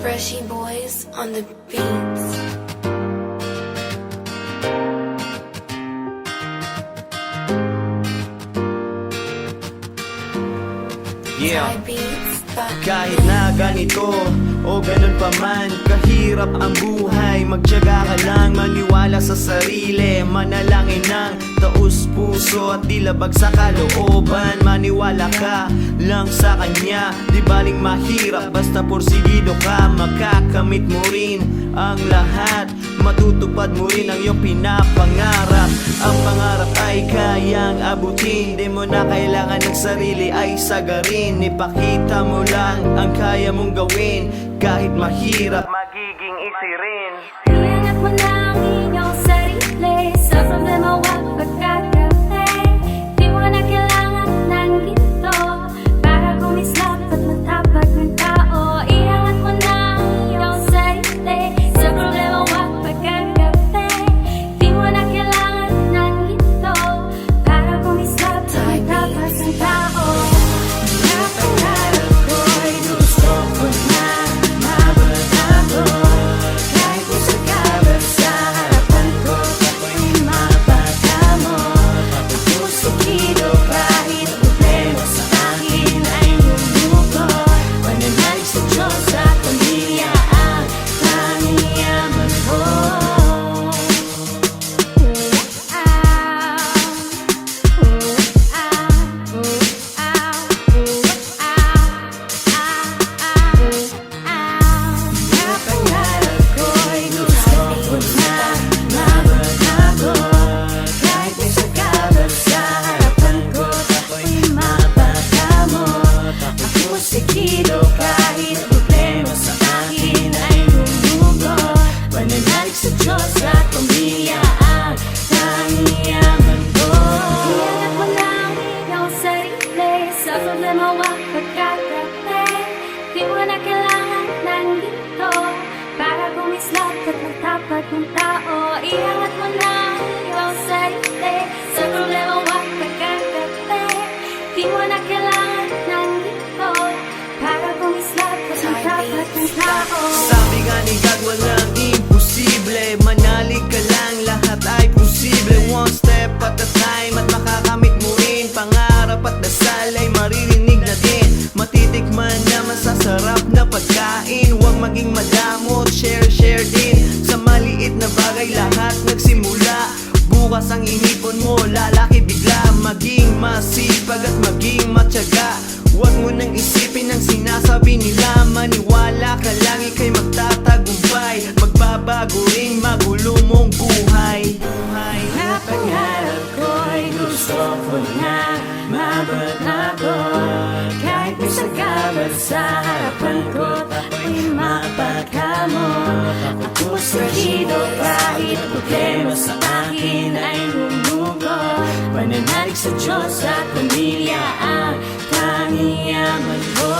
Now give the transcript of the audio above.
Freshy boys on the beats. Yeah. Kahit na ganito o ganun pa man Kahirap ang buhay Magtyaga ka lang Maniwala sa sarili Manalangin ng taus puso At di labag sa kalooban lang sa kanya. Di baling mahirap Basta porsigido ka Makakamit mo rin ang lahat. Matutupad mo rin ang iyong pinapangarap. Ang pangarap ay kayang abutin. Di mo na kailangan ng sarili ay sagarin. Ipakita mo lang ang kaya mong gawin Kahit mahirap madamot, share share din. Sa maliit na bagay lahat nagsimula. Bukas ang inipon mo, lalaki bigla. Maging masipag at maging matyaga. Huwag mo nang isipin ang sinasabi nila. Maniwala ka lang ikay magtatagumpay. Magbabago rin magulo mong buhay. Buhay Mga pangarap ko'y gusto ko na. Mabatabot Kahit may sagabal sa harapan ko Ako'y mapaghamon Ako sentido kahit problema sa akin ay lumugod Pananalig sa Diyos at pamilya ang tangiyaman ko